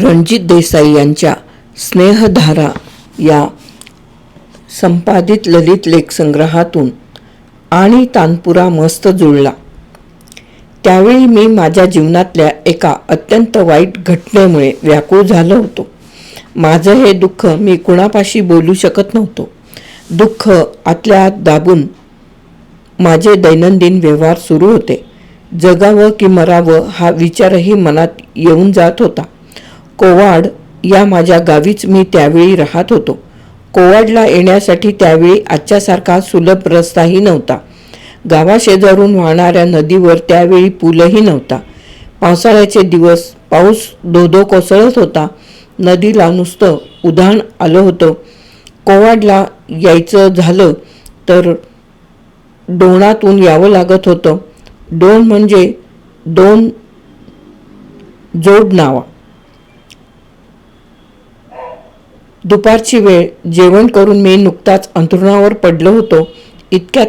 रणजित देसाई यांच्या स्नेहधारा या संपादित ललित लेख संग्रहातून आणि तानपुरा मस्त जुळला. त्यावेळी मी माझ्या जीवनातल्या एका अत्यंत वाईट घटनेमुळे व्याकुळ झालो होतो. माझं हे दुःख मी कुणापाशी बोलू शकत नव्हतो. दुःख आतल्या आत दाबून माझे दैनंदिन व्यवहार सुरू होते. जगावं की मरावं हा विचारही मनात येऊन जात होता. कोवाड या माझ्या गावीच मी त्यावेळी राहत होतो. कोवाडला येण्यासाठी त्यावेळी आजच्यासारखा सुलभ रस्ताही नव्हता. गावाशेजारून वाहणाऱ्या नदीवर त्यावेळी पूलही नव्हता. पावसाळ्याचे दिवस पाऊस धोधो कोसळत होता. नदीला नुसतं उधाण आलं होतं. कोवाडला यायचं झालं तर डोणातून यावं लागत होतं. डोण म्हणजे दोन जोड नावा दुपारची वेळ जेवण करून मी नुकताच अंथरुणावर पडलो होतो. इतक्यात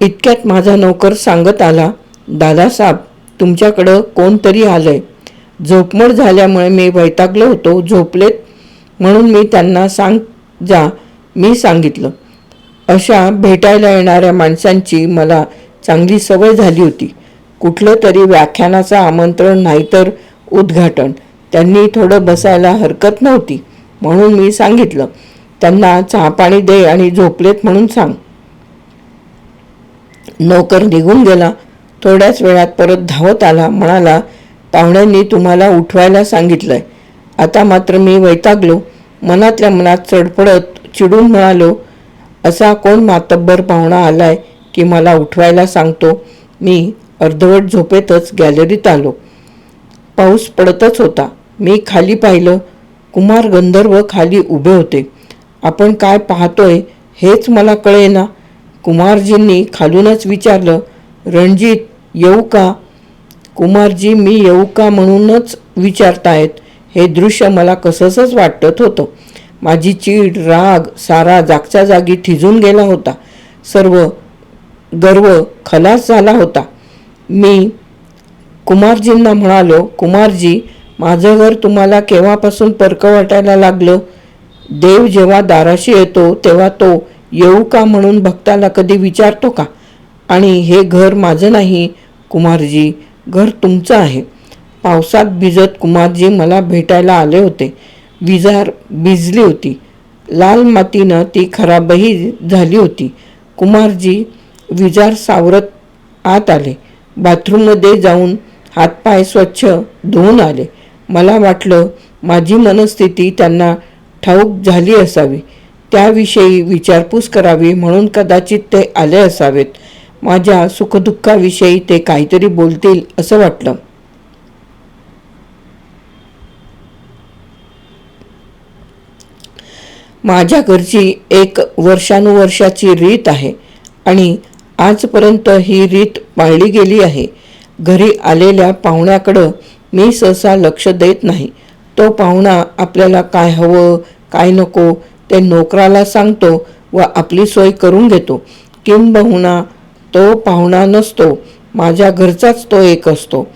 इतक्यात माझा नोकर सांगत आला दादासाहेब तुमच्याकडं कोणतरी आलंय. झोपमोड झाल्यामुळे मी वैतागलो होतो. झोपलेत म्हणून मी त्यांना सांग जा मी सांगितलं. अशा भेटायला येणाऱ्या माणसांची मला चांगली सवय झाली होती. कुठलं तरी व्याख्यानाचं आमंत्रण नाहीतर उद्घाटन. त्यांनी थोडं बसायला हरकत नव्हती म्हणून मी सांगितलं त्यांना चहापाणी दे आणि झोपलेत म्हणून सांग. नोकर निघून गेला. थोड्याच वेळात परत धावत आला म्हणाला पाहुण्यांनी तुम्हाला उठवायला सांगितलंय. आता मात्र मी वैतागलो. मनातल्या मनात चडपडत चिडून म्हणालो असा कोण मातब्बर पाहुणा आलाय की मला उठवायला सांगतो? मी अर्धवट झोपेतच गॅलरीत आलो. पाऊस पडतच होता. मी खाली पाहिलं कुमार गंधर्व खाली उभे होते. आपण काय पाहतोय हेच मला कळेना. कुमारजींनी खालूनच विचारलं रणजित येऊ का? कुमारजी मी येऊ का म्हणूनच विचारतायत. हे दृश्य मला कसंच वाटत होतं. माझी चीड राग सारा जागच्या जागी ठिजून गेला होता. सर्व गर्व खलास झाला होता. मी कुमारजींना म्हणालो कुमारजी माझं घर तुम्हाला केव्हापासून परक वाटायला लागलं? देव जेव्हा दाराशी येतो तेव्हा तो येऊ का म्हणून भक्ताला कधी विचारतो का? आणि हे घर माझं नाही कुमारजी घर तुमचं आहे. पावसात भिजत कुमारजी मला भेटायला आले होते. विजार भिजली होती. लाल मातीनं ती खराबही झाली होती. कुमारजी विजार सावरत आत आले. बाथरूममध्ये जाऊन हातपाय स्वच्छ धुवून आले. मला वाटलं माझी मनस्थिती त्यांना ठाऊक झाली असावी. त्याविषयी विचारपूस करावी म्हणून कदाचित ते आले असावेत. माझ्या सुखदुःखाविषयी ते काहीतरी बोलतील असं वाटलं. माझ्या घरची एक वर्षानुवर्षाची रीत आहे आणि आजपर्यंत ही रीत पाळली गेली आहे. घरी आलेल्या पाहुण्याकडं मी सहसा लक्ष देत नाही. तो पाहुणा आपल्याला काय हवं काय नको ते नोकराला सांगतो व आपली सोय करून घेतो. किंबहुना तो पाहुणा नसतो. माझ्या घरचाच तो एक असतो.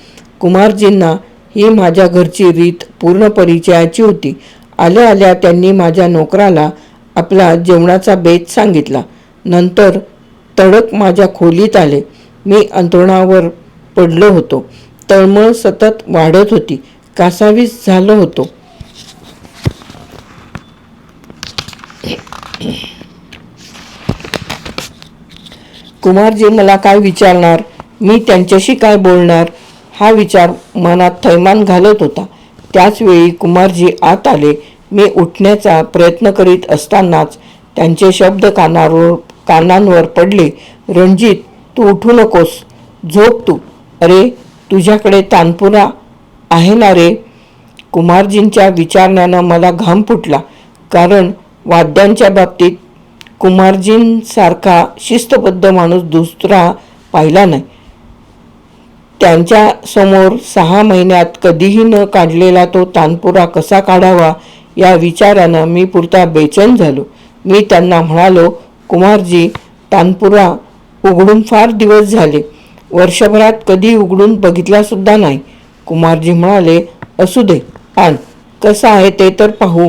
कुमारजींना ही माझ्या घरची रीत पूर्ण परिचयाची होती. आल्या आल्या त्यांनी माझ्या नोकराला आपला जेवणाचा बेत सांगितला. नंतर तडक माझ्या खोलीत आले. मी अंथरुणावर पडलो होतो. तळमळ सतत वाढत होती. कासावीस झालो होतो. कुमारजी मला काय विचारणार? मी त्यांच्याशी काय बोलणार? हा विचार मनात थैमान घालत होता. त्याचवेळी कुमारजी आत आले. मी उठण्याचा प्रयत्न करीत असतानाच त्यांचे शब्द कानावर कानांवर पडले. रणजित तू उठू नकोस. झोप तू. अरे तुझ्याकडे तानपुरा आहे ना रे? कुमारजींच्या विचारण्यानं मला घाम फुटला. कारण वाद्यांच्या बाबतीत कुमारजींसारखा शिस्तबद्ध माणूस दुसरा पाहिला नाही. त्यांच्यासमोर सहा महिन्यात कधीही न काढलेला तो तानपुरा कसा काढावा या विचारानं मी पुरता बेचैन झालो. मी त्यांना म्हणालो कुमारजी तानपुरा उघडून फार दिवस झाले. वर्षभरात कधी उघडून बघितलासुद्धा नाही. कुमारजी म्हणाले असू दे आण. कसं आहे ते तर पाहू.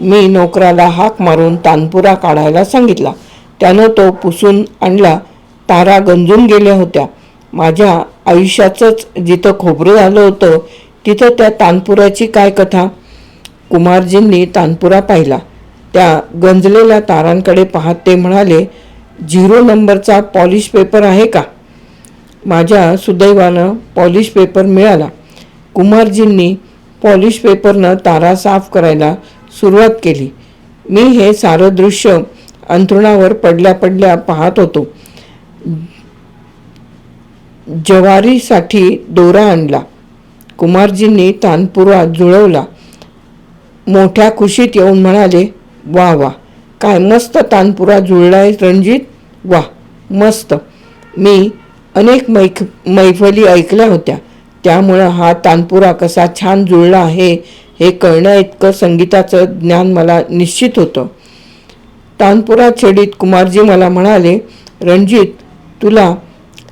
मी नोकराला हाक मारून तानपुरा काढायला सांगितला. त्यानं तो पुसून आणला. तारा गंजून गेल्या होत्या. माझ्या आयुष्याचंच जिथं खोबरं झालं होतं तिथं त्या तानपुराची काय कथा? कुमारजींनी तानपुरा पाहिला. त्या गंजलेल्या तारांकडे पाहत ते म्हणाले झिरो नंबरचा पॉलिश पेपर आहे का? माझ्या सुदैवानं पॉलिश पेपर मिळाला. कुमारजींनी पॉलिश पेपरनं तारा साफ करायला सुरुवात केली. मी हे सारं दृश्य अंथरुणावर पडल्या पडल्या पाहत होतो. जवारीसाठी दोरा आणला. कुमारजींनी तानपुरा जुळवला. मोठ्या खुशीत येऊन म्हणाले वा वा काय मस्त तानपुरा जुळलाय रणजित. वा मस्त. मी अनेक मैख मैफली ऐकल्या होत्या. त्यामुळं हा तानपुरा कसा छान जुळला आहे हे कळण्या इतकं संगीताचं ज्ञान मला निश्चित होतं. तानपुरा छडीत कुमारजी मला म्हणाले रणजित तुला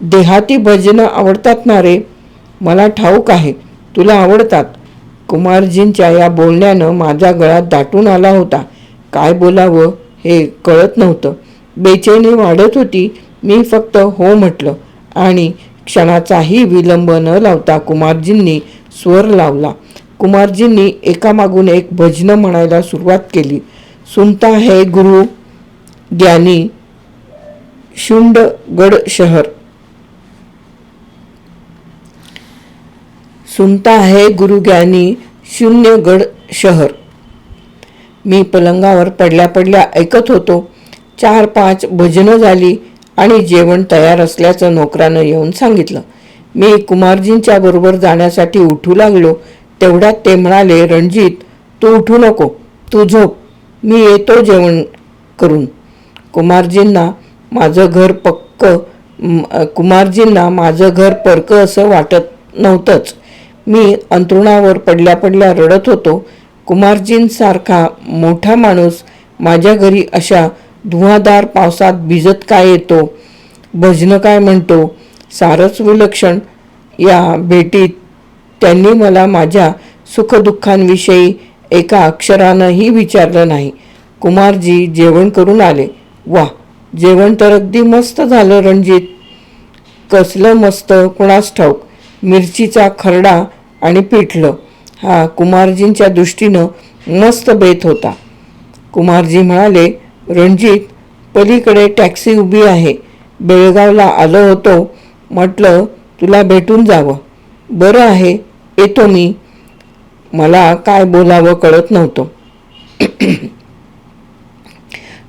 देहाती भजनं आवडतात ना रे? मला ठाऊक आहे तुला आवडतात. कुमारजींच्या या बोलण्यानं माझा गळा दाटून आला होता. काय बोलावं हे कळत नव्हतं. बेचैनी वाढत होती. मी फक्त हो म्हटलं. आणि क्षणाचाही विलंब न लावता कुमारजींनी स्वर लावला. कुमारजींनी एकामागून एक भजनं म्हणायला सुरुवात केली. सुनता है गुरु ज्ञानी शुंडगड शहर. सुनता है गुरुज्ञानी शून्यगड शहर. मी पलंगावर पडल्या पडल्या ऐकत होतो. चार पाच भजनं झाली. आणि जेवण तयार असल्याचं नोकरानं येऊन सांगितलं. मी कुमारजींच्या बरोबर जाण्यासाठी उठू लागलो. तेवढ्यात ते म्हणाले रणजित तू उठू नको. तू झोप. मी येतो जेवण करून. कुमारजींना माझं घर पक्क कुमारजींना माझं घर परकं असं वाटत नव्हतंच. मी अंथरुणावर पडल्या पडल्या रडत होतो. कुमारजींसारखा मोठा माणूस माझ्या घरी अशा धुवाधार पावसात भिजत काय येतो? भजनं काय म्हणतो? सारच विलक्षण या भेटीत त्यांनी मला माझ्या सुखदुःखांविषयी एका अक्षरानंही विचारलं नाही. कुमारजी जेवण करून आले. वा जेवण तर अगदी मस्त झालं रणजित. कसलं मस्त कुणास ठाऊक. मिरचीचा खरडा आणि पिठलं. हा कुमारजींच्या दृष्टीनं मस्त बेत होता. कुमारजी म्हणाले रणजित पलीकडे टॅक्सी उभी आहे. बेळगावला आलो होतो. म्हटलं तुला भेटून जावं. बरं आहे येतो मी. मला काय बोलावं कळत नव्हतं.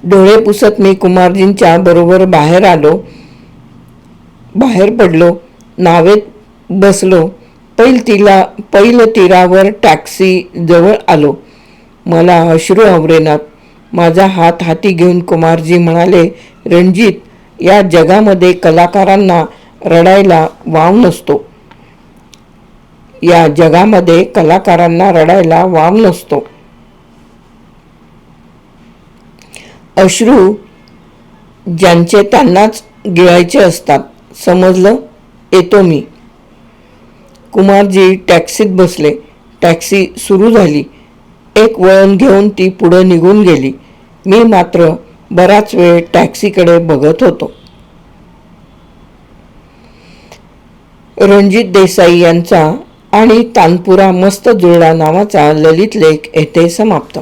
डोळे पुसत मी कुमारजींच्या बरोबर बाहेर आलो. बाहेर पडलो. नावेत बसलो. पैल तिला पैल तीरावर टॅक्सी जवळ आलो. मला अश्रू आवरेनात. माझा हात हाती घेऊन कुमारजी म्हणाले रणजित या जगामध्ये कलाकारांना रडायला वाव नसतो. या जगामध्ये कलाकारांना रडायला वाव नसतो. अश्रू ज्यांचे त्यांनाच गिळायचे असतात समजलं? येतो मी. कुमारजी टॅक्सीत बसले. टॅक्सी सुरू झाली. एक वळण घेऊन ती पुढं निघून गेली. मी मात्र बराच वेळ टॅक्सीकडे बघत होतो. रणजित देसाई यांचा आणि तानपुरा मस्त जुळला नावाचा ललित लेख येथे समाप्त.